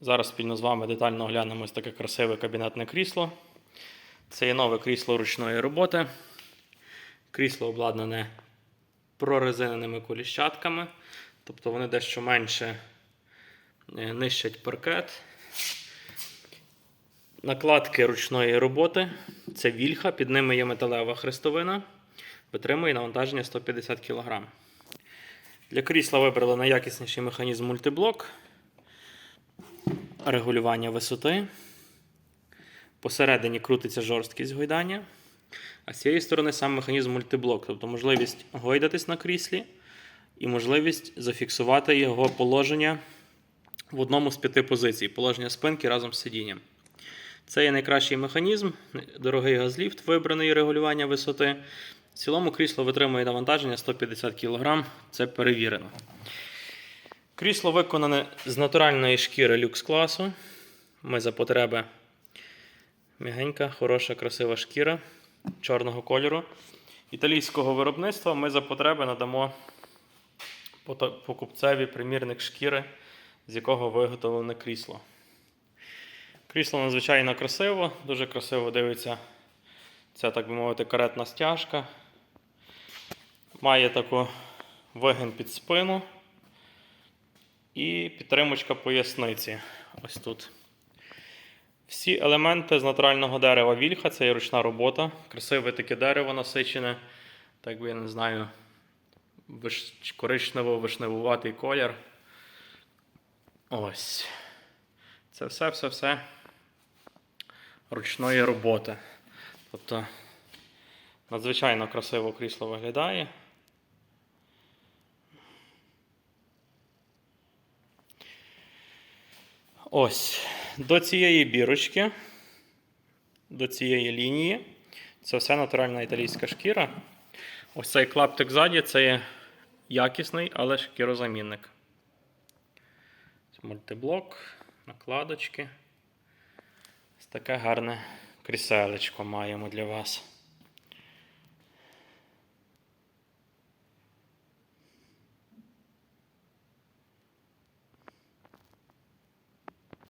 Зараз спільно з вами детально оглянемо ось таке красиве кабінетне крісло. Це є нове крісло ручної роботи. Крісло обладнане прорезиненими коліщатками, тобто вони дещо менше е, нищать паркет. Накладки ручної роботи. Це вільха, під ними є металева хрестовина. Витримує навантаження 150 кг. Для крісла вибрали найякісніший механізм мультиблок, регулювання висоти. Посередині крутиться жорсткість гойдання. А з цієї сторони сам механізм мультиблок, тобто можливість гойдатись на кріслі і можливість зафіксувати його положення в одному з п'яти позицій положення спинки разом з сидінням. Це є найкращий механізм, дорогий газліфт, вибраний регулювання висоти. В цілому крісло витримує навантаження 150 кг, це перевірено. Крісло виконане з натуральної шкіри люкс класу. Ми за потреби м'ягенька, хороша, красива шкіра чорного кольору. Італійського виробництва ми за потреби надамо покупцеві примірник шкіри, з якого виготовлене крісло. Крісло надзвичайно красиво, дуже красиво дивиться ця, так би мовити, каретна стяжка. Має таку вигин під спину і підтримочка поясниці. Ось тут. Всі елементи з натурального дерева вільха, це є ручна робота. Красиве таке дерево насичене, так би я не знаю, виш... коричнево-вишневуватий колір. Ось. Це все, все, все ручної роботи. Тобто надзвичайно красиво крісло виглядає. Ось. До цієї бірочки, до цієї лінії. Це все натуральна італійська шкіра. Ось цей клаптик ззаді це є якісний, але шкірозамінник. Це мультиблок, накладочки. Ось таке гарне кріселечко маємо для вас.